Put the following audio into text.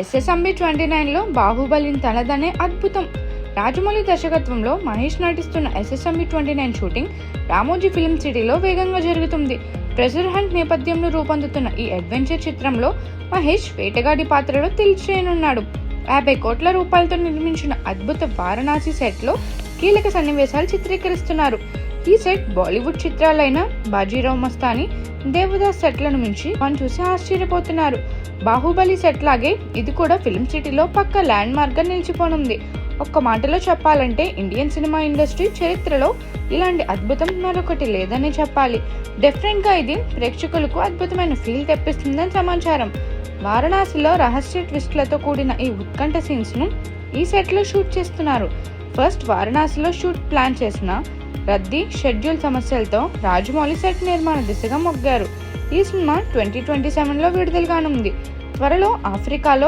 SSMB twenty నైన్లో బాహుబలిని తనదనే అద్భుతం. రాజమౌళి దర్శకత్వంలో మహేష్ నటిస్తున్న SSMB twenty nine shooting Ramoji film సిటీలో వేగంగా జరుగుతుంది. ట్రెజర్ హంట్ నేపథ్యంలో రూపొందుతున్న ఈ అడ్వెంచర్ చిత్రంలో మహేష్ వేటగాడి పాత్రలో తెలియనున్నాడు యాభై కోట్ల రూపాయలతో నిర్మించిన అద్భుత వారణాసి సెట్లో కీలక సన్నివేశాలు చిత్రీకరిస్తున్నారు. ఈ సెట్ బాలీవుడ్ చిత్రాలైన బాజీరావ్ మస్తాని దేవదాస్ సెట్లను మించి మనం చూసి ఆశ్చర్యపోతున్నారు. బాహుబలి సెట్ లాగే ఇది కూడా ఫిల్మ్ సిటీలో పక్క ల్యాండ్ మార్క్గా నిలిచిపోనుంది. ఒక్క మాటలో చెప్పాలంటే ఇండియన్ సినిమా ఇండస్ట్రీ చరిత్రలో ఇలాంటి అద్భుతం మరొకటి లేదని చెప్పాలి. డెఫినెట్గా ఇది ప్రేక్షకులకు అద్భుతమైన ఫీల్ తెప్పిస్తుందని సమాచారం. వారణాసిలో రహస్య ట్విస్ట్లతో కూడిన ఈ ఉత్కంఠ సీన్స్ను ఈ సెట్లో షూట్ చేస్తున్నారు. ఫస్ట్ వారణాసిలో షూట్ ప్లాన్ చేసిన రద్దీ షెడ్యూల్ సమస్యలతో రాజమౌళి సెట్ నిర్మాణ దిశగా మొగ్గారు. ఈ సినిమా ట్వంటీ ట్వంటీ సెవెన్లో విడుదల కానుంది. త్వరలో ఆఫ్రికాలో